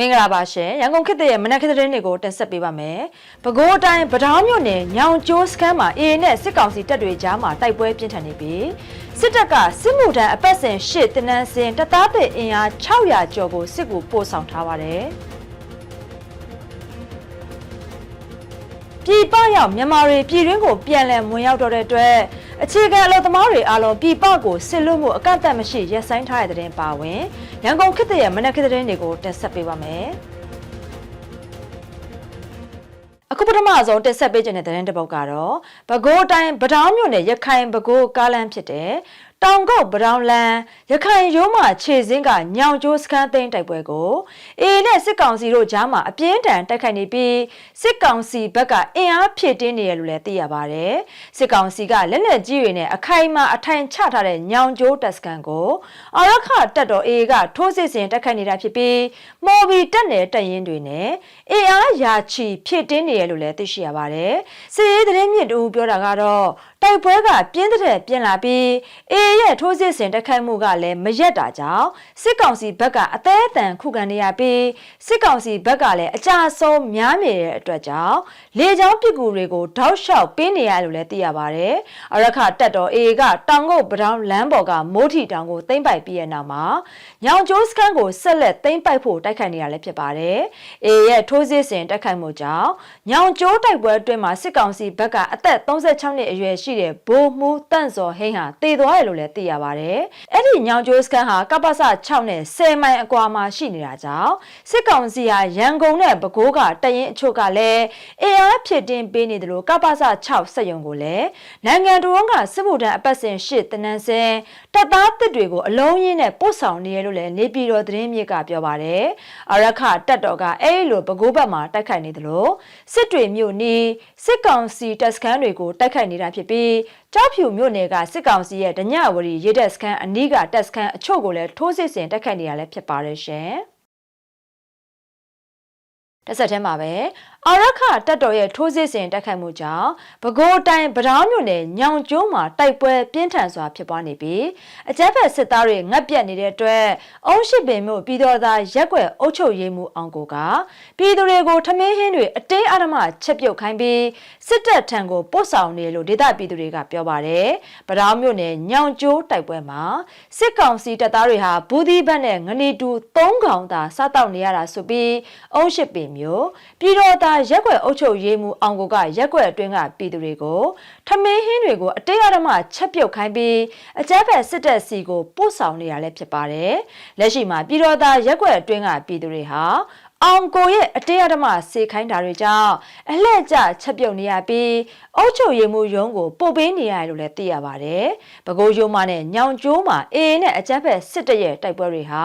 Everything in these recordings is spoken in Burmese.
မင်္ဂလာပါရှင်ရန်ကုန်ခေတ်သစ်ရဲ့မနက်ခင်းသတင်းတွေကိုတင်ဆက်ပေးပါမယ်။ပဲခူးတိုင်းပတောင်းမြို့နယ်ညောင်ကျိုးစခန်းမှာအေအေနဲ့စစ်ကောင်စီတပ်တွေကြားမှာတိုက်ပွဲပြင်းထန်နေပြီးစစ်တပ်ကစစ်မှုထမ်းအပတ်စဉ်ရှစ်တနန်းစင်တပ်သားသစ်အင်အား600ကျော်ကိုစစ်ကူပို့ဆောင်ထားပါတယ်။ပြည်ပရောက်မြန်မာတွေပြည်တွင်းကိုပြန်လည်ဝင်ရောက်တော့တဲ့အတွက် အခြေခံအလုပ်သမားတွေအားလုံးပြည်ပကိုစစ်လို့မှုအကန့်အသတ်မရှိရပ်ဆိုင်းထားတဲ့တဲ့တင်ပါဝင်ရန်ကုန်ခေတ်သစ်ရဲ့မနက်ခင်းသတင်းတွေကိုတင်ဆက်ပေးပါမယ်။အခုပထမဆုံးတက်ဆက်ပေးခြင်းတဲ့သတင်းတစ်ပုဒ်ကတော့ပဲခူးတိုင်းဗတောင်းမြို့နယ်ရခိုင်ပဲခူးကားလမ်းဖြစ်တဲ့ တောင်ကုတ်ဗတောင်းလန်းရခိုင်ရိုးမှခြေစင်းကညောင်ကျိုးစခန်းသိမ်းတိုက်ပွဲကိုအေနဲ့စစ်ကောင်စီတို့ကြားမှာအပြင်းထန်တိုက်ခိုက်နေပြီးစစ်ကောင်စီဘက်ကအင်အားဖြည့်တင်းနေရလို့လည်းသိရပါတယ်စစ်ကောင်စီကလက်နက်ကြီးတွေနဲ့အခိုင်အမာအထိုင်ချထားတဲ့ညောင်ကျိုးတပ်စခန်းကိုအာရခတပ်တော်အေကထိုးစစ်ဆင်တိုက်ခိုက်နေတာဖြစ်ပြီးမော်ဘီတပ်နယ်တပ်ရင်းတွေနဲ့အင်အားရာချီဖြည့်တင်းနေရလို့လည်းသိရှိရပါတယ်စစ်ရေးသတင်းမြင့်တူပြောတာကတော့ တိုက်ပွဲကပြင်းတဲ့ပြင်းလာပြီးအေရဲ့ထိုးစစ်ဆင်တိုက်ခိုက်မှုကလည်းမရက်တာကြောင့်စစ်ကောင်စီဘက်ကအသေးအတန်ခုခံနေရပြီးစစ်ကောင်စီဘက်ကလည်းအကြဆုံးများနေတဲ့အတွက်ကြောင့်လေကြောင်းပစ်ကူတွေကိုတောက်လျှောက်ပေးနေရလို့လည်းသိရပါတယ်အရခတက်တော်အေကတောင်ကုတ်ပတောင်းလမ်းပေါ်ကမိုးထီတောင်ကိုသိမ့်ပိုက်ပြီးတဲ့နောက်မှာညောင်ကျိုးစခန်းကိုဆက်လက်သိမ့်ပိုက်ဖို့တိုက်ခိုက်နေရလည်းဖြစ်ပါတယ်အေရဲ့ထိုးစစ်ဆင်တိုက်ခိုက်မှုကြောင့်ညောင်ကျိုးတိုက်ပွဲအတွင်းမှာစစ်ကောင်စီဘက်ကအသက်36နှစ်အရွယ်ရှိတဲ့ဘိုးမူတန့်စော်ဟိန်းဟာတည်သွားတယ်လို့လည်းသိရပါတယ်။အဲ့ဒီညောင်ကျိုးစခန်းဟာကပ္ပစ6နဲ့10မိုင်အကွာမှာရှိနေတာကြောင့်စစ်ကောင်စီဟာရန်ကုန်နဲ့ပဲခူးကတရင်အချို့ကလည်းအင်အားဖြစ်တင်ပေးနေတယ်လို့ကပ္ပစ6စက်ယုံကိုလည်းနိုင်ငံတော်ကစစ်မှုထမ်းအပတ်စဉ်8တနန်းစင်တပ်သားတစ်တွေကိုအလုံးရင်းနဲ့ပို့ဆောင်နေရလို့လည်းနေပြည်တော်သတင်းမြစ်ကပြောပါတယ်။အရခတက်တော်ကအဲ့လိုပဲခူးဘက်မှာတိုက်ခိုက်နေတယ်လို့စစ်တွေမြို့နီးစစ်ကောင်စီတပ်စခန်းတွေကိုတိုက်ခိုက်နေတာဖြစ်ပြီးကြောက်ဖြူမြို့နယ်ကစစ်ကောင်စီရဲ့ဒညဝရီရေတပ်စခန်းအနီးကတပ်စခန်းအချို့ကိုလည်းထိုးစစ်ဆင်တိုက်ခိုက်နေရလဲဖြစ်ပါတယ်ရှင်။တစ်ဆက်တည်းမှာပဲအာရခတက်တော်ရဲ့ထိုးစစ်ဆင်တိုက်ခိုက်မှုကြောင့်ပဲခူးတိုင်းဗတောင်းမြို့နယ်ညောင်ကျိုးမှာတိုက်ပွဲပြင်းထန်စွာဖြစ်ပွားနေပြီးအကြမ်းဖက်စစ်သားတွေငတ်ပြတ်နေတဲ့အတွက်အုံးရှိပင်မြို့ပြည်တော်သားရက်ွက်အုပ်ချုပ်ရေးမှူးအောင်ကိုကပြည်သူတွေကိုထမင်းဟင်းတွေအတင်းအဓမ္မချက်ပြုတ်ခိုင်းပြီးစစ်တပ်ထံကိုပို့ဆောင်နေလို့ဒေသပြည်သူတွေကပြောပါတယ်ဗတောင်းမြို့နယ်ညောင်ကျိုးတိုက်ပွဲမှာစစ်ကောင်စီတပ်သားတွေဟာဘူးသီးဘက်နဲ့ငနီတူ၃កောင်သာစားတောက်နေရတာဆိုပြီးအုံးရှိပင်မြို့ပြည်တော်သားရက်ွက်အုပ်ချုပ်ရေးမှူးအောင်ကိုကရက်ွက်အတွင်းကပြည်သူတွေကိုထမင်းဟင်းတွေကိုအတေးအဓမ္မချက်ပြုတ်ခိုင်းပြီးအကြမ်းဖက်စစ်တပ်စီကိုပို့ဆောင်နေရလဲဖြစ်ပါတယ်။လက်ရှိမှာပြည်တော်သားရက်ွက်အတွင်းကပြည်သူတွေဟာ အောင်ကိုရဲ့အတေးအဓမ္မစေခိုင်းတာတွေကြောင့်အလှည့်ကျချက်ပြုတ်နေရပြီးအုတ်ချုပ်ရည်မှုရုံးကိုပို့ပေးနေရတယ်လို့လည်းသိရပါတယ်။ပဲခူးရုံးမနဲ့ညောင်ကျိုးမှာအေးနဲ့အကြမ်းဖက်စစ်တပ်ရဲ့တိုက်ပွဲတွေဟာ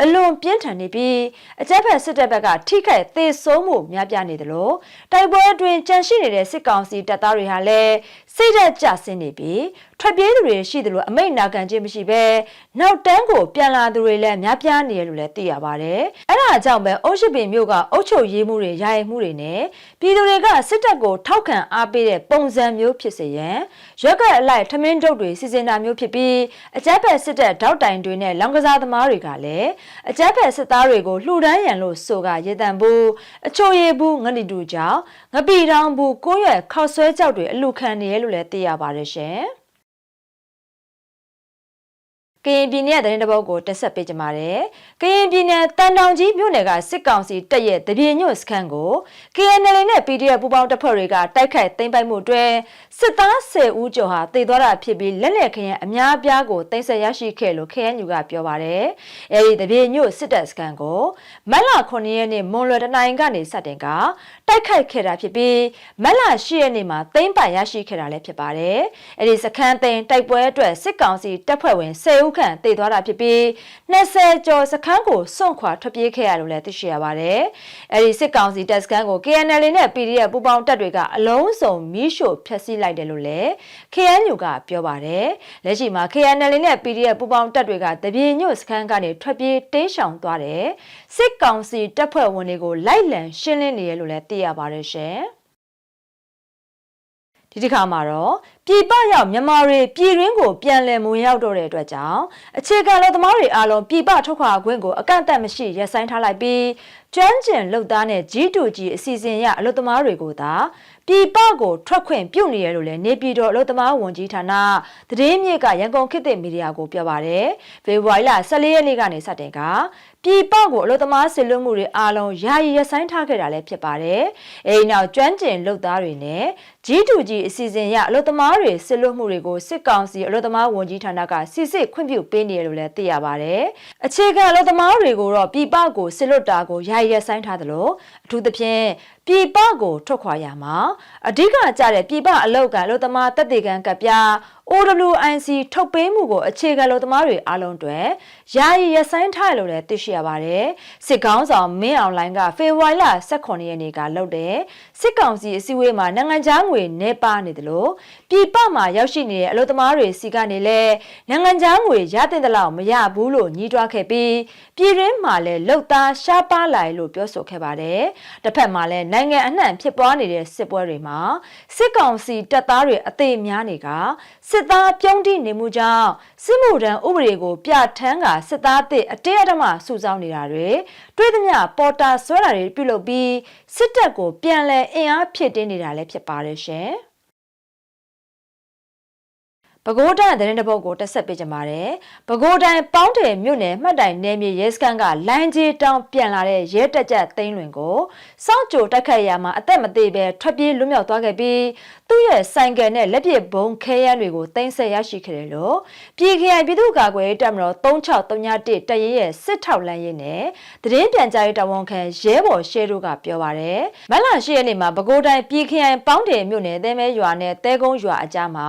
အလွန်ပြင်းထန်နေပြီးအကြမ်းဖက်စစ်တပ်ဘက်ကထိခိုက်သေဆုံးမှုများပြားနေတယ်လို့တိုက်ပွဲအတွင်းကြန့်ရှိနေတဲ့စစ်ကောင်စီတပ်သားတွေဟာလည်းစိတ်ဓာတ်ကျဆင်းနေပြီးထွက်ပြေးသူတွေရှိတယ်လို့အမိန့်နာခံခြင်းမရှိဘဲနောက်တန်းကိုပြန်လာသူတွေလည်းများပြားနေတယ်လို့လည်းသိရပါတယ်။အဲဒါကြောင့်ပဲအုတ်ရှိပင်မြို့ကအုတ်ချုပ်ရေးမှုတွေယာယီမှုတွေနဲ့ပြည်သူတွေကစစ်တပ်ကိုထောက်ခံအားပေးတဲ့ပုံစံမျိုးဖြစ်စေရန်ရွက်ကအလိုက်ထမင်းတုပ်တွေစီစဉ်တာမျိုးဖြစ်ပြီးအကြမ်းဖက်စစ်တပ်တောက်တိုင်တွေနဲ့လောင်ကစားသမားတွေကလည်းအကြမ်းဖက်စစ်သားတွေကိုလှူဒန်းရန်လို့ဆိုကရေတံဘူးအချိုရည်ဘူးငဏီတူကြောင့်ငပီတောင်ဘူးကိုရွက်ခောက်ဆွဲကြောက်တွေအလူခံနေရလို့လည်းသိရပါတယ်ရှင်။ ကရင်ပြည်နယ်သတင်းတပုတ်ကိုတက်ဆက်ပေးကြပါမယ်။ကရင်ပြည်နယ်တန်တောင်ကြီးမြို့နယ်ကစစ်ကောင်စီတပ်ရဲ့တပြေညွတ်စခန်းကို KNL နဲ့ PDF ပူးပေါင်းတပ်ဖွဲ့တွေကတိုက်ခိုက်သိမ်းပိုက်မှုအတွင်းစစ်သား10ဦးကျော်ဟာတည်သွားတာဖြစ်ပြီးလက်လက်ခရင်အများအပြားကိုတင်ဆက်ရရှိခဲ့လို့ KNU ကပြောပါတယ်။အဲဒီတပြေညွတ်စစ်တပ်စခန်းကိုမတ်လ9ရက်နေ့မွန်လွယ်တနိုင်ကနေစတင်ကတိုက်ခိုက်ခဲ့တာဖြစ်ပြီးမတ်လ10ရက်နေ့မှာသိမ်းပိုက်ရရှိခဲ့တာလည်းဖြစ်ပါတယ်။အဲဒီစခန်းသိမ်းတိုက်ပွဲအတွက်စစ်ကောင်စီတပ်ဖွဲ့ဝင်10ဦးခန့်တည်သွားတာဖြစ်ပြီး20ကျော်စခန်းကိုစွန့်ခွာထွက်ပြေးခဲ့ရလို့လည်းသိရှိရပါတယ်။အဲဒီစစ်ကောင်စီတပ်စခန်းကို KNL နဲ့ PDF ပူးပေါင်းတပ်တွေကအလုံးစုံမီးရှို့ဖျက်ဆီးလိုက်တယ်လို့လည်း KNU ကပြောပါတယ်။လက်ရှိမှာ KNL နဲ့ PDF ပူးပေါင်းတပ်တွေကတပြေညွတ်စခန်းကနေထွက်ပြေးတင်းရှောင်သွားတယ်။စစ်ကောင်စီတပ်ဖွဲ့ဝင်တွေကိုလိုက်လံရှင်းလင်းနေရလို့လည်းသိရပါတယ်ရှင်။ ဒီတစ်ခါမှာတော့ပြည်ပရောက်မြန်မာတွေပြည်ရင်းကိုပြန်လည်မဝင်ရောက်တော့တဲ့အတွက်ကြောင့်အခြေခံလက်သမားတွေအားလုံးပြည်ပထုတ်ခွာခွင့်ကိုအကန့်အသတ်မရှိရပ်ဆိုင်းထားလိုက်ပြီးကျွမ်းကျင်လုပ်သားနဲ့ G2G အစီအစဉ်ရအလုပ်သမားတွေကိုသာ ပြည်ပကိုထွက်ခွင့်ပြုတ်နေရလို့လည်းနေပြည်တော်အလုပ်သမားဝန်ကြီးဌာနသတင်းမြစ်ကရန်ကုန်ခေတ်သစ်မီဒီယာကိုပြောပါတယ်ဖေဖော်ဝါရီလ14ရက်နေ့ကနေစတင်ကပြည်ပကိုအလုပ်သမားဆစ်လွတ်မှုတွေအားလုံးယာယီရပ်ဆိုင်းထားခဲ့တာလည်းဖြစ်ပါတယ်အဲဒီနောက်ကျွမ်းကျင်လုပ်သားတွေနဲ့ G2G အစီအစဉ်ရအလုပ်သမားတွေဆစ်လွတ်မှုတွေကိုစစ်ကောင်စီအလုပ်သမားဝန်ကြီးဌာနကစစ်စစ်ခွင့်ပြုပေးနေတယ်လို့လည်းသိရပါတယ်အခြေခံအလုပ်သမားတွေကိုတော့ပြည်ပကိုဆစ်လွတ်တာကိုယာယီရပ်ဆိုင်းထားသလိုအထူးသဖြင့်ပြည်ပကိုထွက်ခွာရမှာအဓိကကျတဲ့ပြည်ပအလုပ်ကအလုပ်သမားတက်တေကန်ကပ်ပြ OWIC ထုတ်ပေးမှုကိုအခြေခံလုပ်သမားတွေအားလုံးအတွက်ယာယီရပ်ဆိုင်းထားတယ်လို့လည်းသိရှိရပါတယ်။စစ်ကောင်းဆောင်မင်းအောင်လိုင်းကဖေဖော်ဝါရီလ18ရက်နေ့ကလုပ်တဲ့စစ်ကောင်စီအစည်းအဝေးမှာနိုင်ငံခြားငွေနေပါနေတယ်လို့ပြည်ပမှာရောက်ရှိနေတဲ့အလုပ်သမားတွေစီကနေလည်းနိုင်ငံခြားငွေရတဲ့တလောက်မရဘူးလို့ညှိတွားခဲ့ပြီးပြည်ရင်းမှာလည်းလှုပ်သားရှားပါလာလို့ပြောဆိုခဲ့ပါတယ်။တစ်ဖက်မှာလည်းနိုင်ငံအနှံ့ဖြစ်ပွားနေတဲ့စစ်ပွဲတွေမှာစစ်ကောင်စီတပ်သားတွေအသေးများနေကစစ်သားပြုံးတိနေမှုကြောင့်စစ်မှုထမ်းဥပဒေကို ပြဋ္ဌာန်းကစစ်သားအသစ်အတဲအဓမ္မစုဆောင်းနေတာတွေတွေ့သမျှပေါ်တာဆွဲတာတွေပြုလုပ်ပြီးစစ်တပ်ကိုပြန်လည်အင်အားဖြည့်တင်းနေတာလည်းဖြစ်ပါတယ်ရှင်။ ပဲခူးတိုင်းသတင်းတပုတ်ကိုတက်ဆက်ပေးကြပါမယ်။ပဲခူးတိုင်းပေါင်းတယ်မြို့နယ်မှတ်တိုင်နယ်မြေရဲစခန်းကလိုင်းကြီးတောင်ပြန်လာတဲ့ရဲတက်ကြသိန်းလွင်ကိုစောင့်ကြိုတက်ခတ်ရမှာအသက်မသေးပဲထွက်ပြေးလွတ်မြောက်သွားခဲ့ပြီးသူ့ရဲ့ဆိုင်ကယ်နဲ့လက်ပစ်ဘုံခဲရန်တွေကိုတင်ဆက်ရရှိခဲ့တယ်လို့ပြည်ခိုင်ပြည်သူ့ကာကွယ်ရေးတပ်မတော်3631တပ်ရင်းရဲ့စစ်ထောက်လမ်းရေးနဲ့သတင်းပြန်ကြားရေးတာဝန်ခံရဲဘော်ရှဲတို့ကပြောပါရယ်မလရှိရက်နေ့မှာပဲခူးတိုင်းပြည်ခိုင်ပေါင်းတယ်မြို့နယ်သဲမဲရွာနဲ့တဲကုန်းရွာအကြားမှာ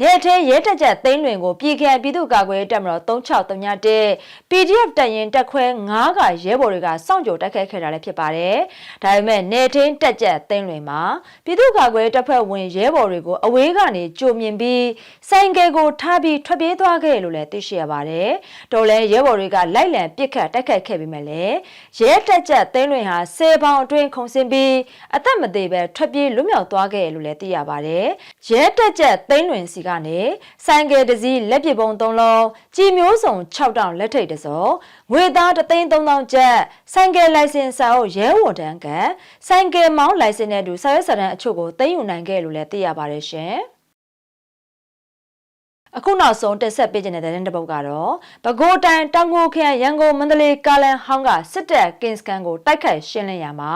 နေထဲရဲတက်ကြသိန်းလွင်ကိုပြည်ခိုင်ပြည်သူ့ကာကွယ်ရေးတပ်မတော်3631 PDF တပ်ရင်းတပ်ခွဲ9ကရဲဘော်တွေကစောင့်ကြိုတက်ခဲ့ခဲ့တာလည်းဖြစ်ပါတယ်ဒါပေမဲ့နေထင်းတက်ကြသိန်းလွင်မှာပြည်သူ့ကာကွယ်ရေးတပ်ဖွဲ့ဝင်ရဲဘော်တွေကိုအဝေးကနေကြိုမြင်ပြီးဆိုင်ကယ်ကိုထားပြီးထွက်ပြေးသွားခဲ့လို့လည်းသိရှိရပါတယ်။တော်လဲရဲဘော်တွေကလိုက်လံပစ်ခတ်တိုက်ခိုက်ခဲ့ပြီးမှလည်းရဲတက်ကြသိန်းလွင်ဟာစေပေါင်အတွင်းခုန်ဆင်းပြီးအသက်မသေးပဲထွက်ပြေးလွတ်မြောက်သွားခဲ့လို့လည်းသိရပါတယ်။ရဲတက်ကြသိန်းလွင်စီကနေဆိုင်ကယ်တစ်စီးလက်ပစ်ပုံ၃လုံးကြီးမျိုးစုံ6တောင်လက်ထိတ်တစောငွေသား3သိန်း3000ကျပ်ဆိုင်ကယ်လိုင်စင်စာအုပ်ရဲဝန်တန်းကဆိုင်ကယ်မောင်းလိုင်စင်နဲ့အတူစာရွက်စာတမ်းအချို့ကိုသိမ်းယူနိုင်ခဲ့လို့လည်းသိရပါတယ်ရှင်။ အခုနောက်ဆုံးတက်ဆက်ပေးခြင်းတဲ့တဲ့တပုတ်ကတော့ပဲခူးတိုင်းတောင်ကိုခရိုင်ရန်ကုန်မန္တလေးကားလန်ဟောင်းကစစ်တပ်ကင်စကန်ကိုတိုက်ခိုက်ရှင်းလင်းရမှာ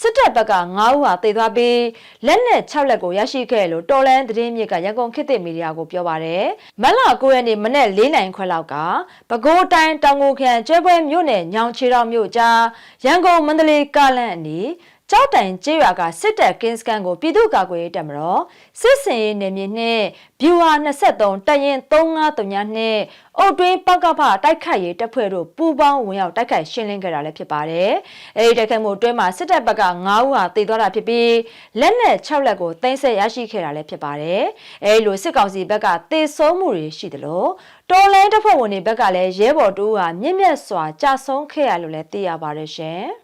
စစ်တပ်ဘက်က9ဦးဟာတေသွားပြီးလက်နက်6လက်ကိုရရှိခဲ့လို့တော်လန်သတင်းမြစ်ကရန်ကုန်ခေတ်သစ်မီဒီယာကိုပြောပါတယ်မက်လာ9ရက်နေ့မနေ့4နိုင်ခွဲလောက်ကပဲခူးတိုင်းတောင်ကိုခရိုင်ကျွဲပွဲမြို့နယ်ညောင်ချေတော်မြို့ကြားရန်ကုန်မန္တလေးကားလန်အနီး ကြောက်တိုင်ကျေးရွာကစစ်တပ်ကင်းစကန်ကိုပြည်သူ့ကာကွယ်ရေးတပ်မတော်စစ်စင်ရေးနယ်မြေနှင့်ဗျူဟာ23တပ်ရင်း3539နှင့်အုတ်တွင်းပကဖတိုက်ခိုက်ရေးတပ်ဖွဲ့တို့ပူးပေါင်းဝင်ရောက်တိုက်ခိုက်ရှင်းလင်းခဲ့တာလည်းဖြစ်ပါတယ်။အဲဒီတိုက်ခိုက်မှုအတွင်းမှာစစ်တပ်ဘက်က9ဦးဟာတေသွားတာဖြစ်ပြီးလက်နက်6လက်ကိုတင်ဆက်ရရှိခဲ့တာလည်းဖြစ်ပါတယ်။အဲဒီလိုစစ်ကောင်စီဘက်ကတေဆုံးမှုတွေရှိတယ်လို့တော်လိုင်းတပ်ဖွဲ့ဝင်တွေဘက်ကလည်းရဲဘော်တူဟာမြင့်မြတ်စွာကြာဆုံးခဲ့ရလို့လည်းသိရပါတယ်ရှင်။